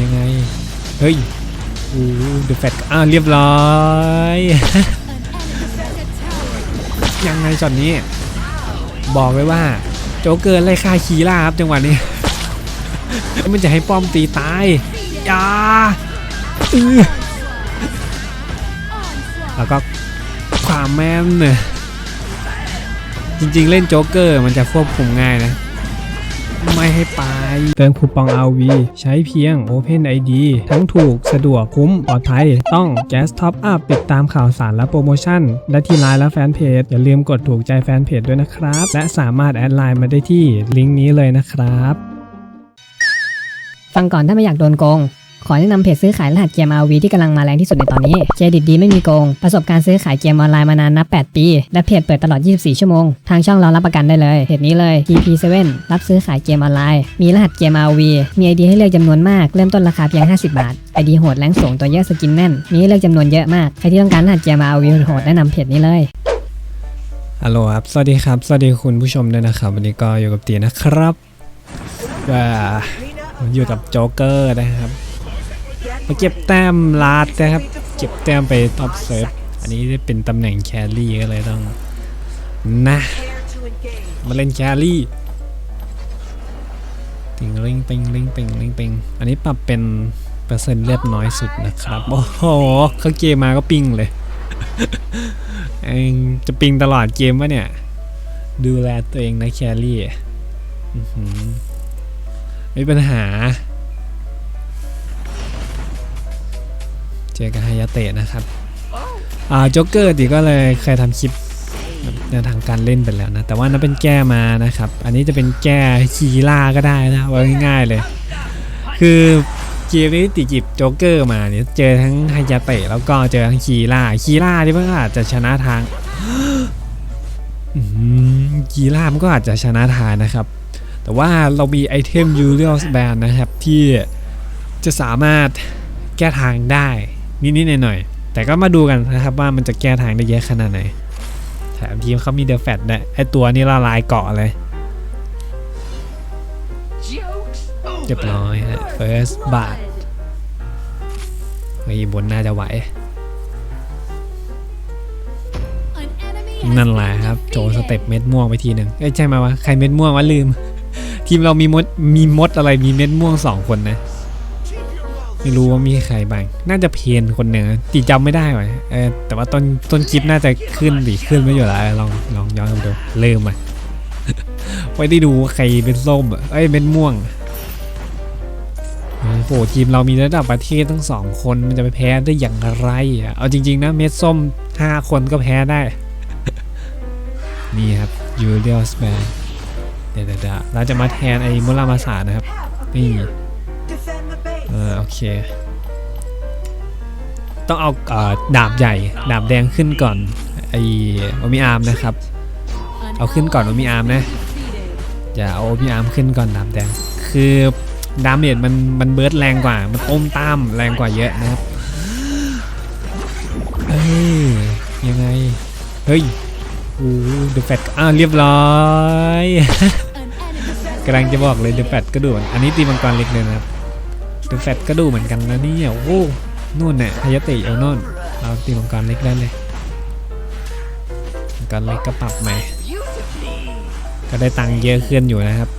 ยังไง เฮ้ยอู้เดอะแฟตอ้าวเรียบร้อย ยังไงช็อตนี้ บอกเลยว่า โจ๊กเกอร์ไล่ฆ่าคีล่าครับจังหวะนี้ มันจะให้ป้อมตีตายอย่าอื้อแล้วก็ความแม่นเนี่ยจริงๆเล่นโจ๊กเกอร์มันจะควบคุมง่ายนะ ไม่ให้ไป เติมคูปอง RV ใช้เพียง Open ID ทั้งถูกสะดวกคุ้มปลอดภัย ต้อง Gas Top Up ติดตามข่าวสารและโปรโมชั่นและที่ไลน์และแฟนเพจ อย่าลืมกดถูกใจแฟนเพจด้วยนะครับ และสามารถแอดไลน์มาได้ที่ลิงก์นี้เลยนะครับ ฟังก่อนถ้าไม่อยากโดนโกง ขอแนะนำเพจซื้อขายรหัสเกม RV ที่กำลังมาแรงที่สุดในตอนนี้เครดิตดีไม่มีโกง ประสบการณ์ซื้อขายเกมออนไลน์มานานนับ 8 ปี และเพจเปิดตลอด 24 ชั่วโมง ทางช่องเรารับประกันได้เลย เพจนี้เลย TP7 รับซื้อขายเกมออนไลน์ มีรหัสเกม RV มี ID ให้เลือกจำนวนมาก เริ่มต้นราคาเพียง 50 บาท ID โหดแรงสูงตัวเยอะสกินแน่น มีให้เลือกจำนวนเยอะมาก ใครที่ต้องการรหัสเกม RV โหดแนะนำเพจนี้เลยฮัลโหลครับ สวัสดีครับ สวัสดีคุณผู้ชมด้วยนะครับ วันนี้ก็อยู่กับตีนะครับก็อยู่กับโจ๊กเกอร์นะครับ มาเก็บแต้มลาดนะครับ เก็บแต้มไปท็อปเซิร์ฟอันนี้ได้เป็นตำแหน่งแครี่ก็เลยต้องนะมาเล่นแครี่ติงลิงปิงลิงปิงลิงปิงอันนี้ปรับเป็นเปอร์เซ็นต์เลือดน้อยสุดนะครับ โอ้โหเขาเกมมาก็ปิงเลยเองจะปิงตลอดเกมวะเนี่ย ดูแลตัวเองนะแครี่ไม่มีปัญหา เจอกับฮายาเตะนะครับอ่าโจ๊กเกอร์ดิก็เลยเคยทำคลิปแนทางการเล่นไปแล้วนะ แต่ว่านั้นเป็นแก้มานะครับ อันนี้จะเป็นแก้คีล่าก็ได้นะว่าง่ายๆเลย คือเกมนี้ติจิบโจ๊กเกอร์มาเนี่ยเจอทั้งฮายาเตะแล้วก็เจอทั้งคีล่าคีล่าที่มันก็อาจจะชนะทางคีล่ามันก็อาจจะชนะทางนะครับ แต่ว่าเรามีไอเทมยูเรียลแบนนะครับ ที่จะสามารถแก้ทางได้ นิดๆหน่อยๆแต่ก็มาดูกันนะครับว่ามันจะแก้ทางได้เยอะขนาดไหนแถมทีมเขามีเดอะแฟตด้วยไอตัวนี้ละลายเกาะเลยเรียบร้อยฮะ first บาทไอ้บนน่าจะไหว นั่นแหละครับ โจสเต็ปเม็ดม่วงไปทีหนึ่งเอ้ยใช่ไหมวะ ใครเม็ดม่วงวะลืม ทีมเรามีมดมีมดอะไรมีเม็ดม่วงสองคนนะ ไม่รู้ว่ามีใครบ้าง น่าจะเพียนคนหนึ่งจีจำไม่ได้ว่ะเออแต่ว่าต้นต้นคลิปน่าจะขึ้นดิขึ้นไม่อยู่แล้วลองลองย้อนดูลืมอะไว้ได้ดูใครเป็นส้มอะเอ้ยเป็นม่วงโอ้โหทีมเรามีระดับประเทศทั้งสองคนมันจะไปแพ้ได้อย่างไรอะเอาจริง ๆ นะเม็ดส้มห้าคนก็แพ้ได้ นี่ครับยูเรียลสแมนเดดี๋ยวเดี๋ยวเราจะมาแทนไอ้มุรามาสานะครับนี่ ออโอเค ต้องเอาดาบใหญ่ ดาบแดงขึ้นก่อนไอโอมิอาร์มนะครับ เอาขึ้นก่อนโอมิอาร์มนะอย่าเอาโอมิอาร์มขึ้นก่อนดาบแดง คือดาเมจมันมันเบิร์ดแรงกว่า มันต้มตามแรงกว่าเยอะนะครับเอ้ยยังไง เฮ้ยอู้เดอะแฟตอ้าวเรียบร้อยกำลังจะบอกเลยเดอะแฟตก็ดูอันนี้ตีมังกรเล็กเลยนะครับ เดอะแฟตก็ดูเหมือนกันนะเนี่ยโอ้นู่นเนี่ยฮายาเตะเอาน่นเราตีมังกรเล็กได้เลยมังกรเล็กก็ปรับใหม่ก็ได้ตังค์เยอะขึ้นอยู่นะครับ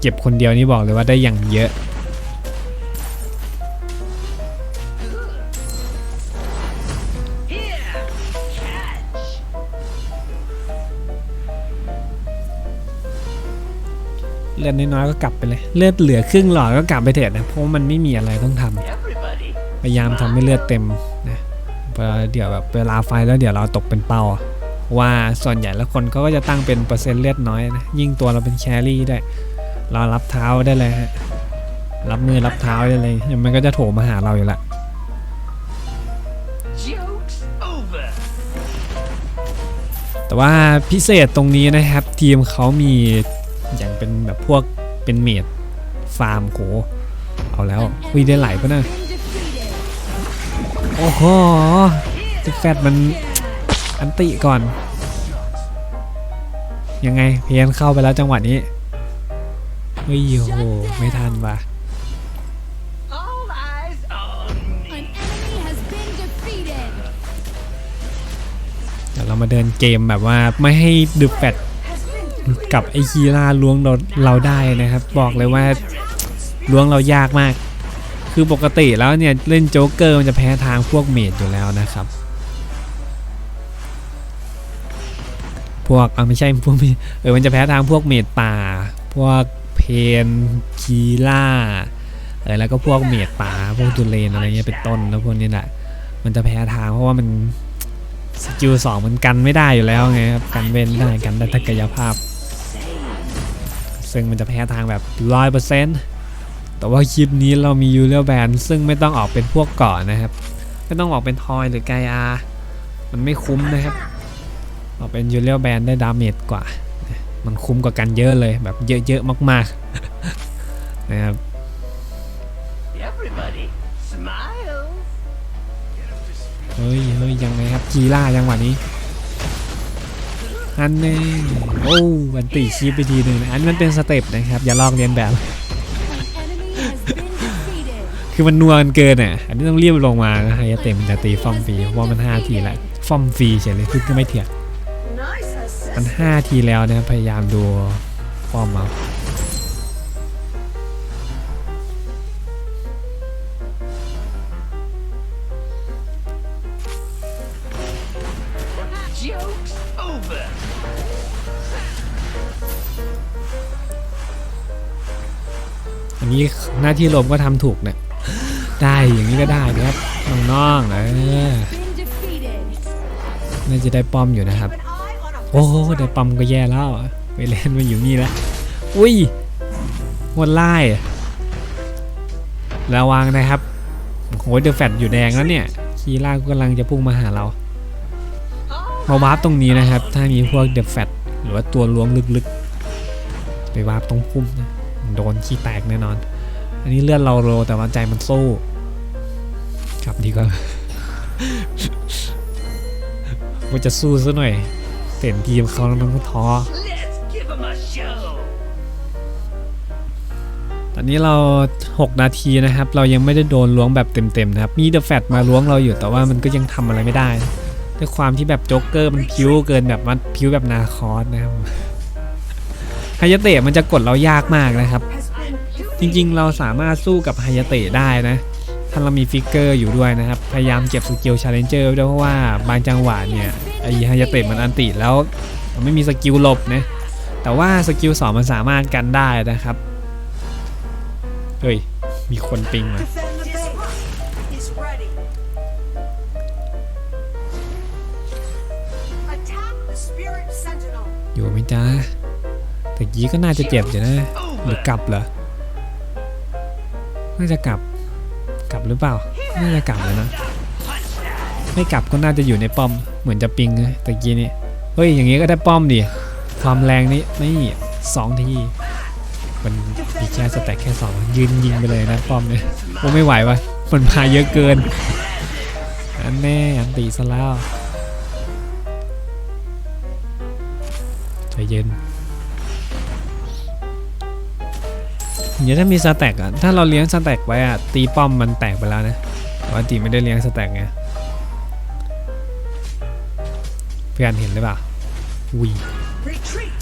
เก็บคนเดียวนี่บอกเลยว่าได้อย่างเยอะ ลือดน้อยๆก็กลับไปเลย เลือดเหลือครึ่งหลอดก็กลับไปเถอะนะ เพราะว่ามันไม่มีอะไรต้องทำพยายามทำให้เลือดเต็มนะเพราะเดี๋ยวแบบเวลาไฟแล้วเดี๋ยวเราตกเป็นเป้าอะว่าส่วนใหญ่แล้วคนเขาก็จะตั้งเป็นเปอร์เซ็นต์เลือดน้อยนะ ยิ่งตัวเราเป็นแครี่ได้วยเรารับเท้าได้เลยฮะ รับมือรับเท้าได้เลยยังมันก็จะโถมมาหาเราอยู่ละแต่ว่าพิเศษตรงนี้นะครับ ทีมเขามี อย่างเป็นแบบพวกเป็นเมดฟาร์มโหเอาแล้ววีได้ไหลปะนะโอ้โหจิกแฟดมันอันติก่อน ยังไงเพียนเข้าไปแล้วจังหวะนี้เฮ้ยโหไม่ทันว่ะเดี๋ยวเรามาเดินเกมแบบว่าไม่ให้ดึบแฟด กับไอคีล่าล้วงเราเราได้นะครับ บอกเลยว่าล้วงเรายากมาก คือปกติแล้วเนี่ย เล่นโจ๊กเกอร์มันจะแพ้ทางพวกเมดอยู่แล้วนะครับ พวกอ่าไม่ใช่พวกเออมันจะแพ้ทางพวกเมดป่า พวกเพนคีล่าเออแล้วก็พวกเมดป่าพวกตุเลนอะไรเงี้ยเป็นต้นแล้วพวกนี้แหละมันจะแพ้ทางเพราะว่ามันสกิลสองมันกันไม่ได้อยู่แล้วไงครับกันเว้นได้กันได้ทักกายภาพ ซึ่งมันจะแพ้ทางแบบร้อยเปอร์เซ็นต์แต่ว่าคลิปนี้เรามียูเรียลแบนซึ่งไม่ต้องออกเป็นพวกเกาะนะครับ ไม่ต้องออกเป็นทอยหรือไกอามันไม่คุ้มนะครับ ออกเป็นยูเรียลแบนได้ดาเมจกว่า มันคุ้มกว่ากันเยอะเลยแบบเยอะๆมากๆนะครับ Everybody, smile. เฮ้ยเฮ้ยยังไงครับกีล่ายังหวะนี้ อันนี้โอ้วันตีชีพไปทีหนึ่งนะอันนี้มันเป็นสเต็ปนะครับ อย่าลอกเรียนแบบ คือมันนัวกันเกินอะ อันนี้ต้องเรียบลงมานะฮะอย่าเต็มมันจะตีฟอมฟรีเพราะว่ามัน 5 ทีละฟอมฟรีเฉยเลยคือก็ไม่เถียงมัน 5 ทีแล้วนะพยายามดูฟอมเอา นี้หน้าที่ลมก็ทำถูกเนี่ยได้อย่างนี้ก็ได้นะครับน้องๆเออน่าจะได้ป้อมอยู่นะครับ โอ้โหได้ปั๊มก็แย่แล้วไปเล่นมาอยู่นี่แล้วอุ้ยหมดไล่ระวังนะครับโหเดอะแฟตอยู่แดงแล้วเนี่ยคีล่าก็กำลังจะพุ่งมาหาเรามาวาร์ปตรงนี้นะครับ ถ้ามีพวกเดอะแฟตหรือว่าตัวล้วงลึกๆ ไปวาร์ปตรงพุ่มนะ โดนขี้แตกแน่นอน อันนี้เลือดเราโลแต่ว่าใจมันสู้กลับดีกว่าว่าจะสู้ซะหน่อยเต็นทีมเขาแล้วมันก็ท้อตอนนี้เรา 6 นาทีนะครับ เรายังไม่ได้โดนล้วงแบบเต็มๆนะครับ มีเดอะแฟตมาล้วงเราอยู่แต่ว่ามันก็ยังทำอะไรไม่ได้ ด้วยความที่แบบโจ๊กเกอร์มันพิ้วเกินแบบมันพิ้วแบบนาคอสนะครับ ไฮยาเตะมันจะกดเรายากมากนะครับ จริงๆ เราสามารถสู้กับไฮยาเตะได้นะถ้าเรามีฟิกเกอร์อยู่ด้วยนะครับ พยายามเก็บสกิลชาเลนเจอร์ด้วยเพราะว่าบางจังหวะเนี่ยไอไฮยาเตะมันอันติแล้วมันไม่มีสกิลหลบนะแต่ว่าสกิลสองมันสามารถกันได้นะครับเฮ้ยมีคนปิงมาอยู่ไหมจ้า แต่กี้ก็น่าจะเจ็บอยู่นะ หรือกลับเหรอ น่าจะกลับ กลับหรือเปล่า น่าจะกลับแล้วนะ ไม่กลับก็น่าจะอยู่ในป้อม เหมือนจะปิงเลยตะกี้นี่ เฮ้ย อย่างงี้ก็ได้ป้อมดิ ความแรงนี่นี่สองทีมันมีแค่สแต็กแค่สองยืนยิงไปเลยนะป้อมเนี่ยโอ้ไม่ไหววะมันมาเยอะเกิน อันแน่อันตีซะแล้วใจเย็น เดี๋ยวถ้ามีสแต็กอะถ้าเราเลี้ยงสแต็กไว้อะตีป้อมมันแตกไปแล้วนะว่าตีไม่ได้เลี้ยงสแต็กไงเพื่อนเห็นหรือเปล่าอุ้ย Retreat.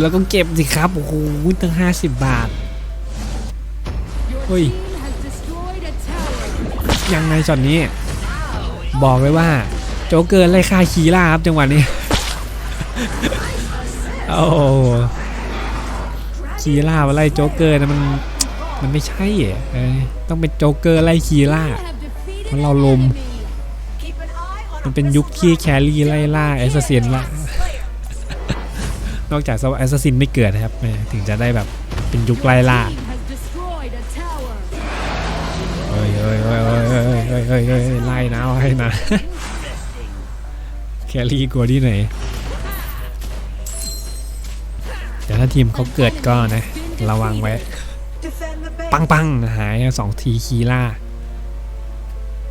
แล้วก็เก็บสิครับ โอ้โหตั้งห้าสิบบาท Your Oi. team has destroyed a tower. ยังไงช็อตนี้ บอกเลยว่า โจเกอร์ไล่ฆ่าคีล่าครับจังหวะนี้ โอ้โห คีล่ามาไล่โจ๊กเกอร์นะมันมันไม่ใช่ต้องเป็นโจ๊กเกอร์ไล่คีล่าเพราะเราลม มันเป็นยุคที่แครี่ไล่ล่าแอสซัสซินละนอกจากแอสซัสซินไม่เกิดนะครับถึงจะได้แบบเป็นยุคไล่ล่าเฮ้ยเฮ้ยเฮ้ยเฮ้ยเฮ้ยเฮ้ยไล่นะไล่นะแครี่กลัวที่ไหน แต่ถ้าทีมเขาเกิดก็นะ ระวังไว้ ปังปังหายสองทีคีล่า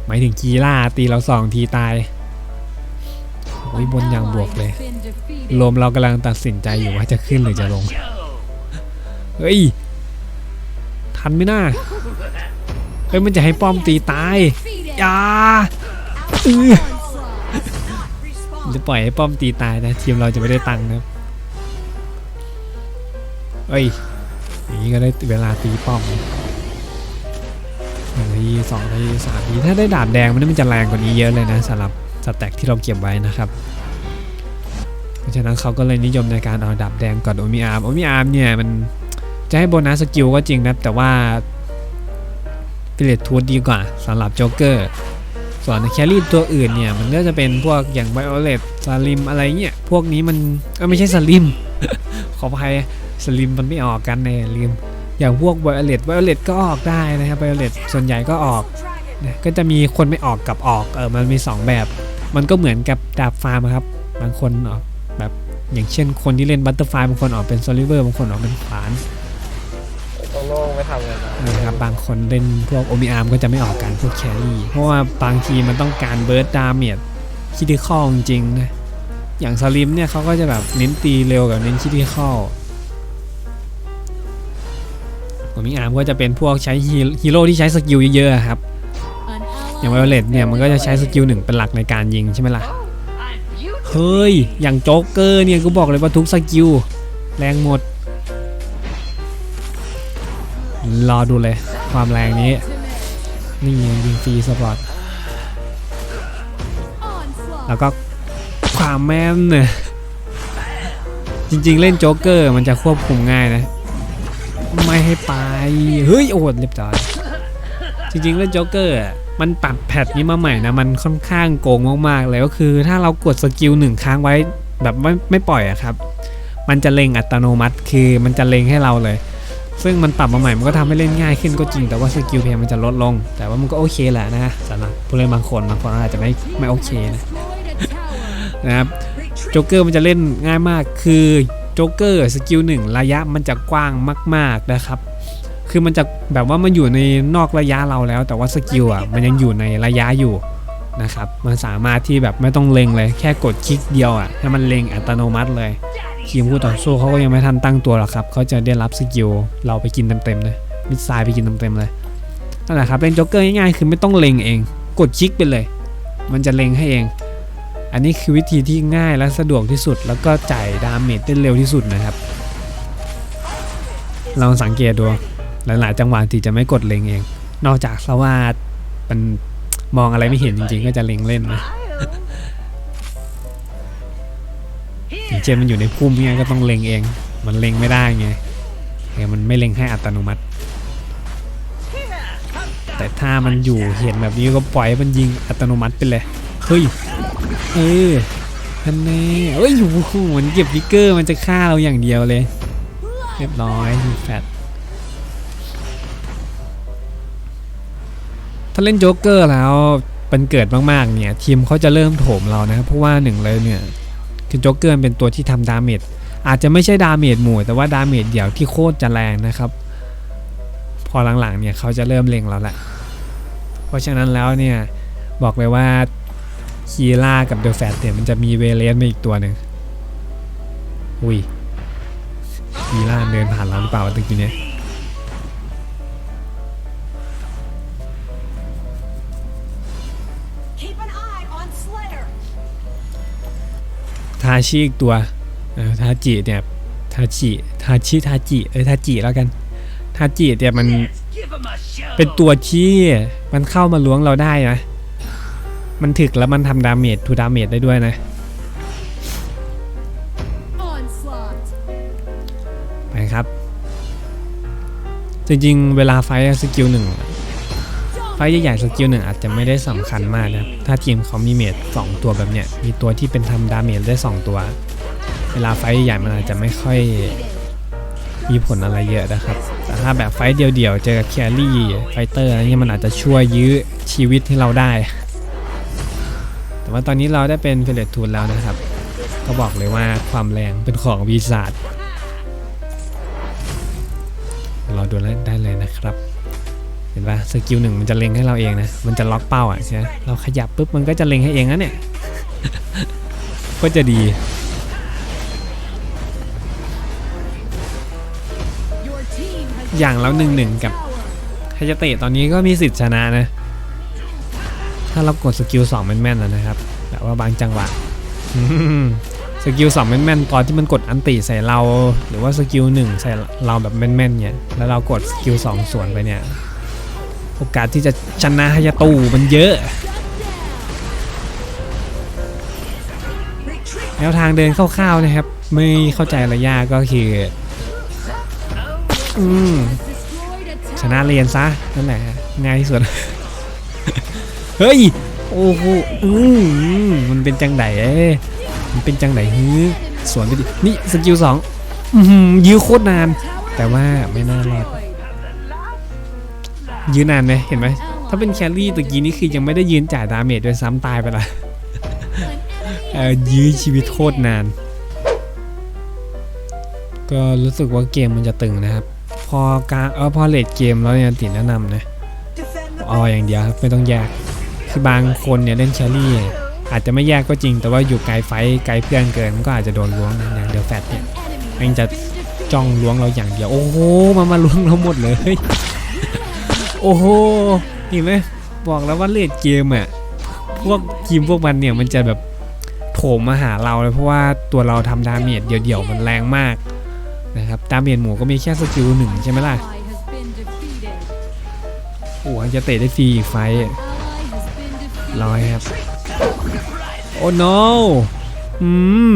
หมายถึงคีล่าตีเราสองทีตายโอ้ยบนอย่างบวกเลยรวมเรากำลังตัดสินใจอยู่ว่าจะขึ้นหรือจะลง เฮ้ย ทันไหมน่า เฮ้ย มันจะให้ป้อมตีตายอย่าอื้อหรือปล่อยให้ป้อมตีตายนะ ทีมเราจะไม่ได้ตังค์นะ เอ้ย อย่างนี้ก็ได้เวลาตีป้อมหนึ่งทีสองทีสามทีถ้าได้ดาบแดงมันมันจะแรงกว่านี้เยอะเลยนะสำหรับสแต็กที่เราเก็บไว้นะครับ เพราะฉะนั้นเขาก็เลยนิยมในการเอาดาบแดงก่อนโอมิอาร์มโอมิอาร์มเนี่ยมันจะให้โบนัสสกิลก็จริงนะแต่ว่าฟิเลตทูดดีกว่าสำหรับโจ๊กเกอร์ส่วนแครี่ตัวอื่นเนี่ยมันก็จะเป็นพวกอย่างไบโอเลตสลิมอะไรเงี้ยพวกนี้มันเอ้ยไม่ใช่สลิมขออภัย สลิมมันไม่ออกกันในลิมอย่างพวกไบโอเลตไบโอเลตก็ออกได้นะครับไบโอเลตส่วนใหญ่ก็ออก Dragon. นะก็จะมีคนไม่ออกกับออกเออมันมี 2 แบบ มันก็เหมือนกับดาบฟาร์มอะครับ บางคนออกแบบอย่างเช่นคนที่เล่นบัตเตอร์ไฟบางคนออกเป็นโซลิเวอร์บางคนออกเป็นขวานโตโล่ไม่ทำเลยนะนะครับบางคนเล่นพวกโอมิอาร์มก็จะไม่ออกกันพวกแครี่เพราะว่าบางทีมันต้องการเบิร์ดดาเมจคิดิคอลจริงๆนะอย่างสลิมเนี่ยเขาก็จะแบบเน้นตีเร็วกับเน้นคิดิคอ ลโอมิอาร์มก็จะเป็นพวกใช้ฮีโร่ที่ใช้สกิลเยอะๆครับ อย่างไวโอเลตเนี่ยมันก็จะใช้สกิลหนึ่งเป็นหลักในการยิงใช่ไหมล่ะ เฮ้ย อย่างโจ๊กเกอร์เนี่ยกูบอกเลยว่าทุกสกิลแรงหมด รอดูเลยความแรงนี้ นี่ยิงฟรีสปอร์ตแล้วก็ความแม่นเนี่ยจริงๆ เล่นโจ๊กเกอร์มันจะควบคุมง่ายนะ ไม่ให้ไป เฮ้ยโอดเรียบร้อยจริงๆเล่นโจ๊กเกอร์มันปรับแพทนี้มาใหม่นะมันค่อนข้างโกงมากๆเลยก็คือ ถ้าเรากดสกิลหนึ่งค้างไว้แบบไม่ไม่ปล่อยอะครับ มันจะเล็งอัตโนมัติคือมันจะเล็งให้เราเลย ซึ่งมันปรับมาใหม่มันก็ทำให้เล่นง่ายขึ้นก็จริง แต่ว่าสกิลเพย์มันจะลดลง แต่ว่ามันก็โอเคแหละนะสำหรับผู้เล่นบางคนบางคนอาจจะไม่ไม่โอเคนะนะครับโจ๊กเกอร์มันจะเล่นง่ายมากคือ โจ๊กเกอร์สกิลหนึ่งระยะมันจะกว้างมาก ๆนะครับ คือมันจะแบบว่ามันอยู่ในนอกระยะเราแล้ว แต่ว่าสกิลอะมันยังอยู่ในระยะอยู่นะครับ มันสามารถที่แบบไม่ต้องเล็งเลย แค่กดคลิกเดียวอะให้มันเล็งอัตโนมัติเลยทีมคู่ต่อสู้เขาก็ยังไม่ทันตั้งตัวหรอกครับเขาจะได้รับสกิลเราไปกินเต็มๆเลยมิสไซล์ไปกินเต็มๆเลยนั่นแหละครับเล่นโจ๊กเกอร์ง่ายๆคือไม่ต้องเล็งเอง กดคลิกไปเลย มันจะเล็งให้เอง อันนี้คือวิธีที่ง่ายและสะดวกที่สุด แล้วก็จ่ายดาเมจได้เร็วที่สุดนะครับลองสังเกตดูหลายๆ จังหวะที่จะไม่กดเล็งเอง นอกจากสว่ามันมองอะไรไม่เห็นจริงๆ ก็จะเล็งเล่นนะอย่างเช่นมันอยู่ในพุ่มเนี่ยก็ต้องเล็งเอง มันเล็งไม่ได้ไงไงมันไม่เล็งให้อัตโนมัติ แต่ถ้ามันอยู่เห็นแบบนี้ก็ปล่อยมันยิงอัตโนมัติไปเลย เฮ้ย เออท่านแน่เอ้ยโอ้โหมันเก็บวิกเกอร์มันจะฆ่าเราอย่างเดียวเลย เรียบร้อยมีแฟตถ้าเล่นโจ๊กเกอร์แล้วเป็นเกิดมากๆเนี่ย ทีมเขาจะเริ่มโถมเรานะ เพราะว่าหนึ่งเลยเนี่ยคือโจ๊กเกอร์เป็นตัวที่ทำดาเมจอาจจะไม่ใช่ดาเมจหมู่แต่ว่าดาเมจเดี่ยวที่โคตรจะแรงนะครับ พอหลังๆเนี่ยเขาจะเริ่มเล็งเราละ เพราะฉะนั้นแล้วเนี่ยบอกเลยว่า คีล่ากับเดอะแฟตเนี่ยมันจะมีเวเลสมาอีกตัวหนึ่งอุ้ยคีล่าเดินผ่านเราหรือเปล่าวะตะกี้เนี่ย Keep an eye on Slayer. ทาชิอีกตัวเออทาจิเนี่ยทาจิทาชิทาจิเออทาจิแล้วกันทาจิเนี่ยมันเป็นตัวที่มันเข้ามาล้วงเราได้นะ มันถึกแล้วมันทำดาเมจทูดาเมจได้ด้วยนะ Onslaught. ไปครับ จริงๆ เวลาไฟท์สกิลหนึ่งไฟท์ใหญ่ๆสกิลหนึ่งอาจจะไม่ได้สำคัญมากนะครับถ้าทีมเขามีเมจสองตัวแบบเนี้ย มีตัวที่เป็นทำดาเมจได้สองตัว เวลาไฟท์ใหญ่ๆมันอาจจะไม่ค่อยมีผลอะไรเยอะนะครับ แต่ถ้าแบบไฟท์เดียวๆ เจอกับแครี่ไฟเตอร์อะไรเงี้ยมันอาจจะช่วยยื้อชีวิตให้เราได้แต่ ว่าตอนนี้เราได้เป็นเฟลเลตทูลแล้วนะครับ ก็บอกเลยว่าความแรงเป็นของวีซาร์เราดูได้เลยนะครับ เห็นปะสกิลหนึ่งมันจะเล็งให้เราเองนะ มันจะล็อกเป้าอะใช่ไหมเราขยับปุ๊บมันก็จะเล็งให้เองนะเนี่ย ก็จะดีอย่างแล้วหนึ่งหนึ่งกับ tower. ไฮยเตะตอนนี้ก็มีสิทธิ์ชนะนะ ถ้าเรากดสกิลสองแม่นๆนะครับแต่ว่าบางจังหวะสกิลสองแม่นๆตอนที่มันกดอันติใส่เรา หรือว่าสกิลหนึ่งใส่เราแบบแม่นๆเนี่ยแล้วเรากดสกิลสองสวนไปเนี่ยโอกาสที่จะชนะฮายาตูมันเยอะแนวทางเดินคร่าวๆนะครับ ไม่เข้าใจระยะก็คืออืมชนะเรียนซะนั่นแหละง่ายที่สุด เฮ้ย โอ้โหอืมมันเป็นจังไดเอ้ยมันเป็นจังไดฮือสวนไปดินี่สกิลสองยื้อโคตรนาน แต่ว่าไม่น่ารอดยื้อนานไหมเห็นไหมถ้าเป็นแครี่ตะกี้นี่คือยังไม่ได้ยืนจ่ายดาเมจด้วยซ้ำตายไปละยื้อชีวิตโคตรนาน ก็รู้สึกว่าเกมมันจะตึงนะครับ พอกลางเออพอเลดเกมแล้วเนี่ยติแนะนำนะเอาอย่างเดียวครับไม่ต้องแยก คือบางคนเนี่ยเล่นแครี่ อาจจะไม่แยกก็จริง แต่ว่าอยู่ไกลไฟไกลเพื่อนเกินมันก็อาจจะโดนล้วงนะอย่างเดลแฟตเนี่ยม่งจะจ้องล้วงเราอย่างเดียว โอ้โหมันมาล้วงเราหมดเลย โอ้โหเห็นไหมบอกแล้วว่าเลดเกมอะพวกทีมพวกมันเนี่ยมันจะแบบโถมมาหาเราเลยเพราะว่าตัวเราทำดาเมจเดี่ยวๆมันแรงมากนะครับดาเมจหมูก็มีแค่สกิลหนึ่งใช่ไหมล่ะโอ้จะเตะได้ฟรีอีกไฟ ร้อยครับ โอ้ no อืม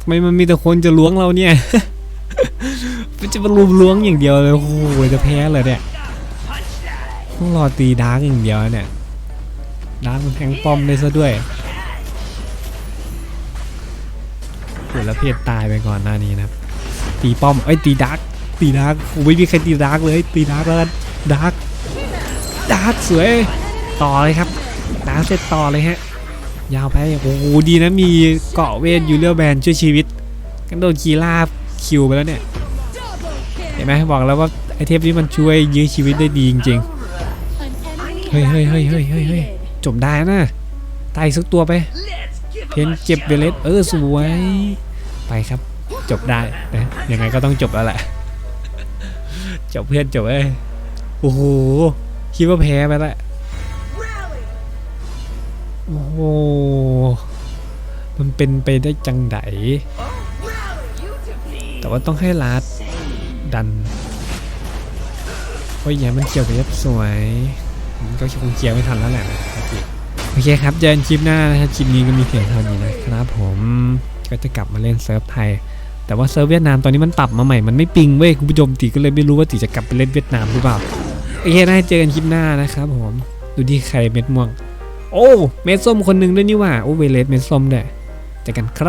ทำไมมันมีแต่คนจะล้วงเราเนี่ย มันจะมาลุมล้วงอย่างเดียวเลยโอ้โหจะแพ้เลยเนี่ยต้องรอตีดาร์กอย่างเดียวเนี่ยดาร์กมันแทงป้อมได้ซะด้วยโหแล้วเพจตายไปก่อนหน้านี้นะครับตีป้อมเอ้ยตีดาร์กตีดาร์กโอ้ไม่มีใครตีดาร์กเลยตีดาร์กแล้วกันดาร์กดาร์กสวยต่อเลยครับ ดาร์กเสร็จต่อเลยฮะ ยาวไป โอ้โห ดีนะมีเกาะเวทยูเรียแบนช่วยชีวิต กันโดนคีราบคิวไปแล้วเนี่ย เห็นไหมบอกแล้วว่าไอเทมนี้มันช่วยยื้อชีวิตได้ดีจริง An enemy Hey, hey, has hey, been hey, hey, hey. defeated. ๆจบได้นะ ตายสักตัวไป เพนเก็บเวเลสเออสวย ไปครับ จบได้นะยังไงก็ต้องจบแล้วแหละ จบเพื่อนจบเอ้ยโอ้โห คิดว่าแพ้ไปแล้ว โอ้โห มันเป็นไปได้จังไดแต่ว่าต้องให้ลาดดันโอ้ยอย่ามันเกี่ยวกับยับสวย มันก็คงเกี่ยวไม่ทันแล้วแหละโอเคครับเจอกันคลิปหน้านะครับคลิปนี้ก็มีเพียงเท่านี้นะครับผมก็จะกลับมาเล่นเซิร์ฟไทย แต่ว่าเซิร์ฟเวียดนามตอนนี้มันปรับมาใหม่ มันไม่ปิงเว้ยคุณผู้ชมตีก็เลยไม่รู้ว่าตีจะกลับไปเล่นเวียดนามหรือเปล่า โอเคนะเจอกันคลิปหน้านะครับผม ดูที่ใครเม็ดม่วง โอ้ เมดส้มคนหนึ่งด้วยนี่ว่า โอ้เวเลสเมดส้มด้วยเจอกันครับ